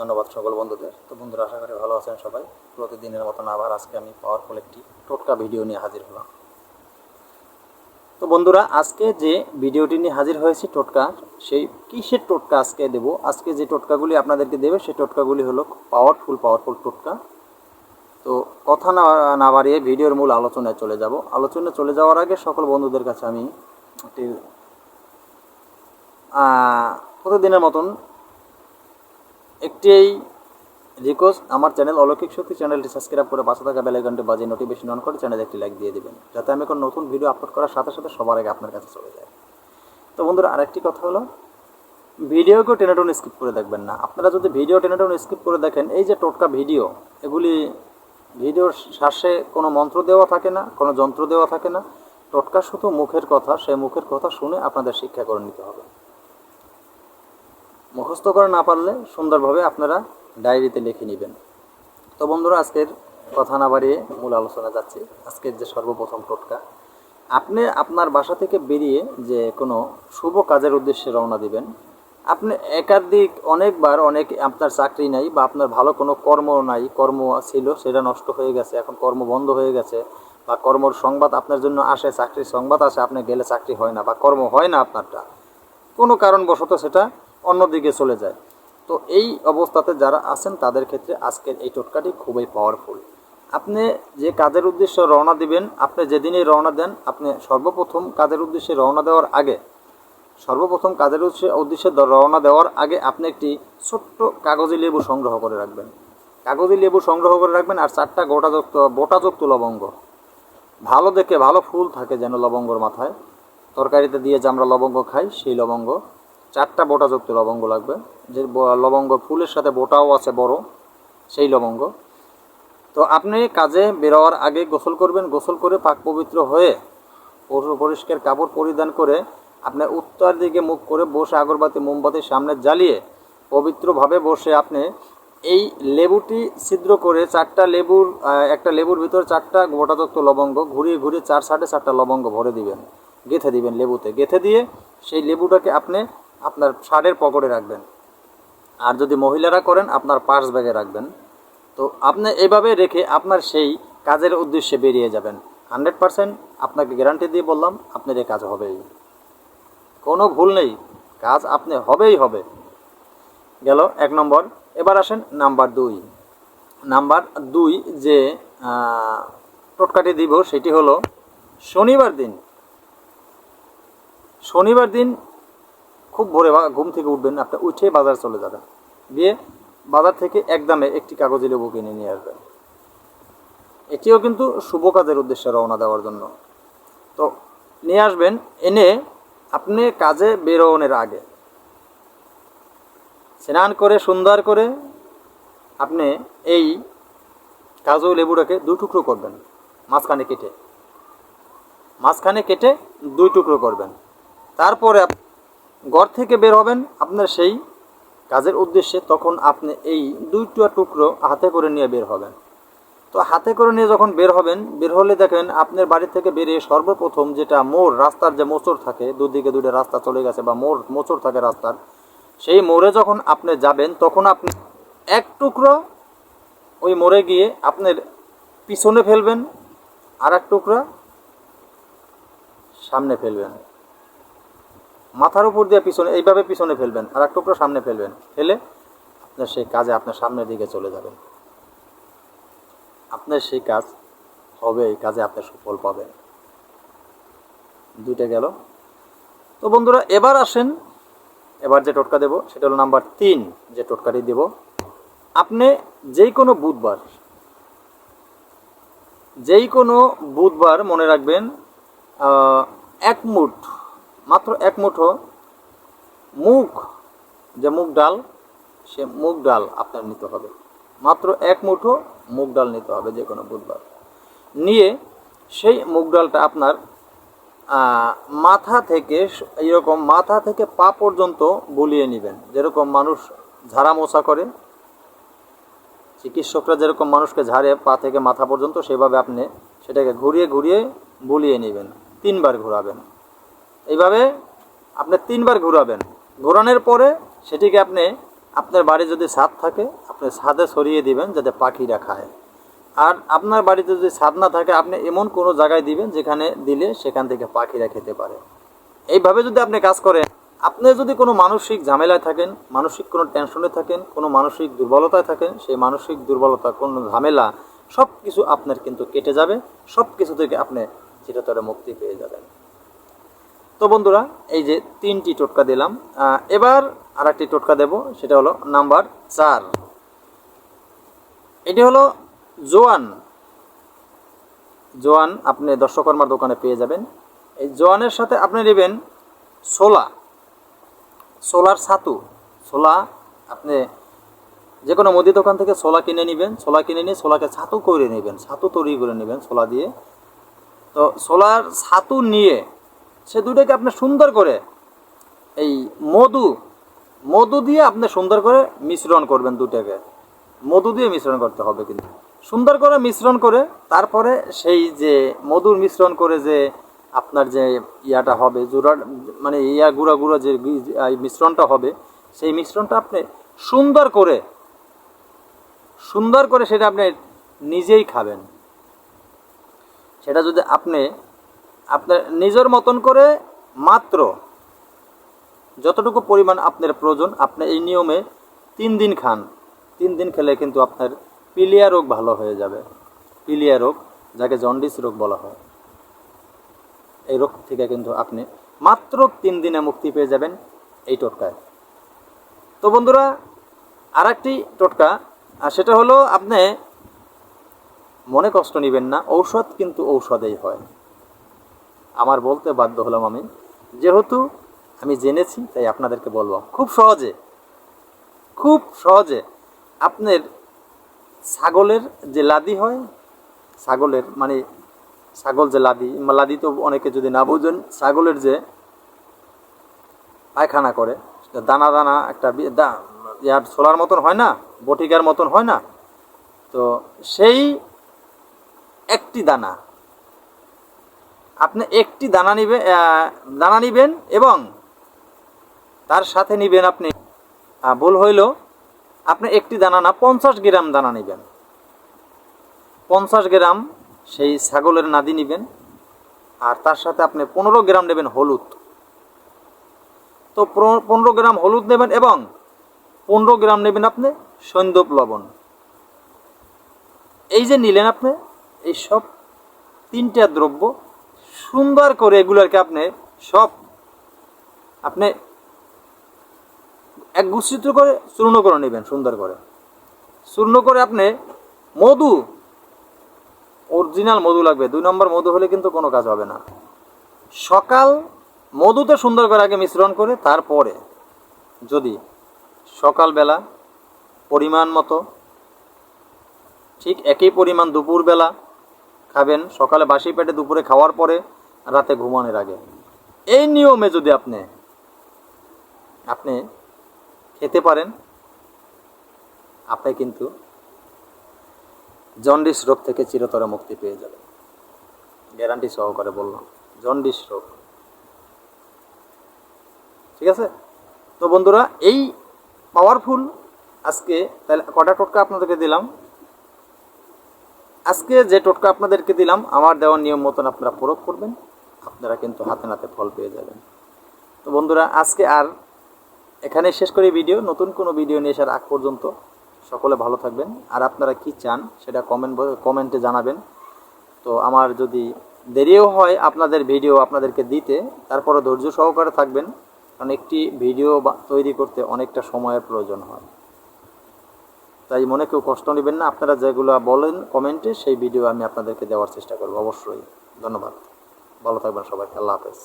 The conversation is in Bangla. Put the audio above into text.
ধন্যবাদ সকল বন্ধুদের। তো বন্ধুরা, আশা করি ভালো আছেন সবাই। প্রতিদিনের মতন আবার আজকে আমি পাওয়ারফুল একটি টোটকা ভিডিও নিয়ে হাজির হলাম। তো বন্ধুরা, আজকে যে ভিডিওটি নিয়ে হাজির হয়েছি টোটকা, সেই কিসের টোটকা আজকে দেব? আজকে যে টোটকাগুলি আপনাদেরকে দেবে সেই টোটকাগুলি হলো পাওয়ারফুল পাওয়ারফুল টোটকা। তো কথা না না বাড়িয়ে ভিডিওর মূল আলোচনায় চলে যাব। আলোচনায় চলে যাওয়ার আগে সকল বন্ধুদের কাছে আমি একটি প্রতিদিনের মতন একটি রিকোয়েস্ট আমার চ্যানেল অলৌকিক শক্তি চ্যানেলটি সাবস্ক্রাইব করে পাশে থাকা বেলাইকনটি বাজিয়ে নোটিফিকেশন অন করে চ্যানেলে একটি লাইক দিয়ে দিবেন, যাতে আমি কোনো নতুন ভিডিও আপলোড করার সাথে সাথে সবার আগে আপনার কাছে চলে যায়। তো বন্ধুরা, আরেকটি কথা হলো ভিডিওকেও টেনে টেনে স্কিপ করে দেখবেন না। আপনারা যদি ভিডিও টেনে টেনে স্কিপ করে দেখেন, এই যে টোটকা ভিডিও এগুলি ভিডিওর শ্বাসে কোনো মন্ত্র দেওয়া থাকে না, কোনো যন্ত্র দেওয়া থাকে না। টোটকা শুধু মুখের কথা, সেই মুখের কথা শুনে আপনাদের শিক্ষা করে নিতে হবে। মুখস্থ করে না পারলে সুন্দরভাবে আপনারা ডায়েরিতে লিখে নেবেন। তো বন্ধুরা, আজকের কথা না বাড়িয়ে মূল আলোচনা যাচ্ছি। আজকের যে সর্বপ্রথম টোটকা, আপনি আপনার বাসা থেকে বেরিয়ে যে কোনো শুভ কাজের উদ্দেশ্যে রওনা দিবেন। আপনি একাধিক, অনেকবার অনেক আপনার চাকরি নাই বা আপনার ভালো কোনো কর্ম নাই, কর্ম ছিল, সেটা নষ্ট হয়ে গেছে, এখন কর্ম বন্ধ হয়ে গেছে, বা কর্মর সংবাদ আপনার জন্য আসে, চাকরির সংবাদ আসে, আপনি গেলে চাকরি হয় না বা কর্ম হয় না আপনারটা। কোনো কারণবশত সেটা অন্যদিকে চলে যায়। তো এই অবস্থাতে যারা আছেন, তাদের ক্ষেত্রে আজকের এই টোটকাটি খুবই পাওয়ারফুল আপনি যে কাজের উদ্দেশ্যে রওনা দিবেন, আপনি যেদিনই রওনা দেন, আপনি সর্বপ্রথম কাজের উদ্দেশ্যে রওনা দেওয়ার আগে, সর্বপ্রথম কাজের উদ্দেশ্যে উদ্দেশ্যে রওনা দেওয়ার আগে আপনি একটি ছোট্ট কাগজি লেবু সংগ্রহ করে রাখবেন। কাগজি লেবু সংগ্রহ করে রাখবেন আর চারটা গোটাযুক্ত, বোটাযুক্ত লবঙ্গ। ভালো দেখে ভালো ফুল থাকে যেন লবঙ্গর মাথায়। তরকারিতে দিয়ে যে আমরা লবঙ্গ খাই, সেই লবঙ্গ চারটা বোটাযুক্ত লবঙ্গ লাগবে। যে লবঙ্গ ফুলের সাথে বোটাও আছে বড়, সেই লবঙ্গ। তো আপনি কাজে বেরোয়ার আগে গোসল করবেন, গোসল করে পাক পবিত্র হয়ে পরিষ্কার কাপড় পরিধান করে আপনি উত্তর দিকে মুখ করে বসে আগরবাতি মোমবাতির সামনে জ্বালিয়ে পবিত্রভাবে বসে আপনি এই লেবুটি ছিদ্র করে চারটা লেবুর একটা লেবুর ভিতর চারটা গোটাযুক্ত লবঙ্গ ঘুরিয়ে ঘুরিয়ে চার সাড়ে চারটা লবঙ্গ ভরে দিবেন, গেথে দিবেন লেবুতে। গেথে দিয়ে সেই লেবুটাকে আপনি আপনার শার্টের পকেটে রাখবেন। আর যদি মহিলারা করেন, আপনার পার্স ব্যাগে রাখবেন। তো আপনি এভাবে রেখে আপনার সেই কাজের উদ্দেশ্যে বেরিয়ে যাবেন। হান্ড্রেড পার্সেন্ট আপনাকে গ্যারান্টি দিয়ে বললাম, আপনার এই কাজ হবেই। কোনো ভুল নেই, কাজ আপনি হবেই হবে। গেল এক নম্বর। এবার আসেন নাম্বার দুই। নাম্বার দুই যে টোটকাটি দিব সেটি হলো শনিবার দিন। শনিবার দিন খুব ভোরে ঘুম থেকে উঠবেন, আপনি উঠে বাজার চলে যাবেন। দিয়ে বাজার থেকে একদমে একটি কাগজি লেবু কিনে নিয়ে আসবেন। এটিও কিন্তু শুভ কাজের উদ্দেশ্যে রওনা দেওয়ার জন্য। তো নিয়ে আসবেন, এনে আপনি কাজে বেরোনের আগে স্নান করে, সুন্দর করে আপনি এই কাজু লেবুটাকে দুই টুকরো করবেন, মাঝখানে কেটে। মাঝখানে কেটে দুই টুকরো করবেন। তারপরে আপ- ঘর থেকে বের হবেন, আপনার সেই কাজের উদ্দেশ্যে তখন আপনি এই দুইটা টুকরো হাতে করে নিয়ে বের হবেন। তো হাতে করে নিয়ে যখন বের হবেন, বের হলে দেখেন আপনার বাড়ি থেকে বেরিয়ে সর্বপ্রথম যেটা মোড়, রাস্তার যে মোচড় থাকে, দুদিকে দুটো রাস্তা চলে গেছে বা মোড়, মোচড় থাকে রাস্তার, সেই মোড়ে যখন আপনি যাবেন, তখন আপনি এক টুকরো ওই মোড়ে গিয়ে আপনার পিছনে ফেলবেন আর এক টুকরা সামনে ফেলবেন। মাথার উপর দিয়ে পিছনে, এইভাবে পিছনে ফেলবেন, আর এক টুকরো সামনে ফেলবেন। ফেলে আপনার সেই কাজে আপনার সামনের দিকে চলে যাবেন। আপনার সেই কাজ হবে, এই কাজে আপনি সুফল পাবেন। দুইটা গেল। তো বন্ধুরা, এবার আসেন। এবার যে টোটকা দেব, সেটা হলো নাম্বার তিন যে টোটকাটি দেব। আপনি যেই কোনো বুধবার যেই কোনো বুধবার মনে রাখবেন এক মুঠ মাত্র এক মুঠো মুগ, যে মুগ ডাল, সে মুগ ডাল আপনার নিতে হবে। মাত্র এক মুঠো মুগ ডাল নিতে হবে যে কোনো বুধবার। নিয়ে সেই মুগ ডালটা আপনার মাথা থেকে এইরকম মাথা থেকে পা পর্যন্ত বুলিয়ে নেবেন। যেরকম মানুষ ঝাড়া মোছা করে, চিকিৎসকরা যেরকম মানুষকে ঝাড়ে পা থেকে মাথা পর্যন্ত, সেভাবে আপনি সেটাকে ঘুরিয়ে ঘুরিয়ে বুলিয়ে নেবেন। তিনবার ঘোরাবেন। এইভাবে আপনি তিনবার ঘোরাবেন। ঘোরানোর পরে সেটিকে আপনি, আপনার বাড়ি যদি ছাদ থাকে, আপনি ছাদে সরিয়ে দিবেন যাতে পাখিরা খায়। আর আপনার বাড়িতে যদি ছাদ না থাকে, আপনি এমন কোনো জায়গায় দিবেন যেখানে দিলে সেখান থেকে পাখিরা খেতে পারে। এইভাবে যদি আপনি কাজ করেন, আপনি যদি কোনো মানসিক ঝামেলায় থাকেন, মানসিক কোনো টেনশনে থাকেন, কোনো মানসিক দুর্বলতায় থাকেন, সেই মানসিক দুর্বলতা, কোনো ঝামেলা সব কিছু আপনার কিন্তু কেটে যাবে সব কিছু থেকে আপনি চিরতরে মুক্তি পেয়ে যাবেন। তো বন্ধুরা, এই যে তিনটি টোটকা দিলাম। এবার আর একটি টোটকা দেব, সেটা হলো নাম্বার চার। এটি হলো জোয়ান। জোয়ান আপনি দর্শকর্মার দোকানে পেয়ে যাবেন। এই জোয়ানের সাথে আপনি নেবেন ছোলা, ছোলার ছাতু। ছোলা আপনি যে কোনো মুদি দোকান থেকে ছোলা কিনে নেবেন, ছোলা কিনে নিয়ে ছোলাকে ছাতু করে নেবেন, ছাতু তৈরি করে নেবেন ছোলা দিয়ে। তো ছোলার ছাতু নিয়ে সে দুটাকে আপনি সুন্দর করে এই মধু মধু দিয়ে আপনি সুন্দর করে মিশ্রণ করবেন দুটাকে মধু দিয়ে মিশ্রণ করতে হবে কিন্তু। সুন্দর করে মিশ্রণ করে তারপরে সেই যে মধুর মিশ্রণ করে যে আপনার যে ইয়াটা হবে, জোড়া মানে ইয়া গুঁড়া গুঁড়া যে মিশ্রণটা হবে, সেই মিশ্রণটা আপনি সুন্দর করে সুন্দর করে সেটা আপনি নিজেই খাবেন। সেটা যদি আপনি আপনার নিজের মতন করে মাত্র যতটুকু পরিমাণ আপনার প্রয়োজন, আপনি এই নিয়মে তিন দিন খান। তিন দিন খেলে কিন্তু আপনার পিলিয়া রোগ ভালো হয়ে যাবে। পিলিয়া রোগ, যাকে জন্ডিস রোগ বলা হয়। এই রোগ থেকে কিন্তু আপনি মাত্র তিন দিনে মুক্তি পেয়ে যাবেন এই টোটকায়। তো বন্ধুরা আর একটি টোটকা, আর সেটা হলো আপনি মনে কষ্ট নেবেন না, ঔষধ কিন্তু ঔষধেই হয়। আমার বলতে বাধ্য হলাম আমি। যেহেতু আমি জেনেছি, তাই আপনাদেরকে বলব। খুব সহজে খুব সহজে আপনার ছাগলের যে লাদি হয়, ছাগলের মানে ছাগল যে লাদি লাদি তো অনেকে যদি না বুঝেন, ছাগলের যে পায়খানা করে দানা দানা একটা ইয়ার ছোলার মতন হয় না, বটিকার মতন হয় না, তো সেই একটি দানা আপনি একটি দানা নিবে দানা নিবেন এবং তার সাথে নিবেন আপনি ভুল হইল, আপনি একটি দানা না, পঞ্চাশ গ্রাম দানা নেবেন। পঞ্চাশ গ্রাম সেই ছাগলের নাদি নেবেন, আর তার সাথে আপনি পনেরো গ্রাম নেবেন হলুদ। তো পনেরো গ্রাম হলুদ নেবেন এবং পনেরো গ্রাম নেবেন আপনি সৈন্দব লবণ। এই যে নিলেন আপনি, এই সব তিনটা দ্রব্য সুন্দর করে এগুলোকে আপনি সব আপনি এক গুচ্ছিত করে চূর্ণ করে নেবেন, সুন্দর করে। চূর্ণ করে আপনি মধু অরিজিনাল মধু লাগবে। দুই নম্বর মধু হলে কিন্তু কোনো কাজ হবে না। সকাল মধুতে সুন্দর করে আগে মিশ্রণ করে তারপরে যদি সকালবেলা পরিমাণ মতো, ঠিক একই পরিমাণ দুপুরবেলা খাবেন। সকালে বাসি পেটে, দুপুরে খাওয়ার পরে, রাতে ঘুমানোর আগে। এই নিয়মে যদি আপনি আপনি খেতে পারেন আপনি কিন্তু জন্ডিস রোগ থেকে চিরতরে মুক্তি পেয়ে যাবেন। গ্যারান্টি সহকারে বললাম, জন্ডিস রোগ। ঠিক আছে? তো বন্ধুরা, এই পাওয়ারফুল আজকে, তাহলে কটা টোটকা আপনাদেরকে দিলাম? আজকে যে টোটকা আপনাদেরকে দিলাম, আমার দেওয়ার নিয়ম মতন আপনারা প্রয়োগ করবেন। আপনারা কিন্তু হাতে নাতে ফল পেয়ে যাবেন। তো বন্ধুরা, আজকে আর এখানে শেষ করি ভিডিও। নতুন কোনো ভিডিও নিয়ে আসার আগ পর্যন্ত সকলে ভালো থাকবেন। আর আপনারা কি চান সেটা কমেন্ট কমেন্টে জানাবেন। তো আমার যদি দেরিও হয় আপনাদের ভিডিও আপনাদেরকে দিতে তারপরে ধৈর্য সহকারে থাকবেন। কারণ একটি ভিডিও তৈরি করতে অনেকটা সময়ের প্রয়োজন হয়। তাই মনে কেউ কষ্ট নেবেন না। আপনারা যেগুলো বলেন কমেন্টে সেই ভিডিও আমি আপনাদেরকে দেওয়ার চেষ্টা করব। অবশ্যই ধন্যবাদ। ভালো থাকবেন সবাই। আল্লাহ হাফেজ।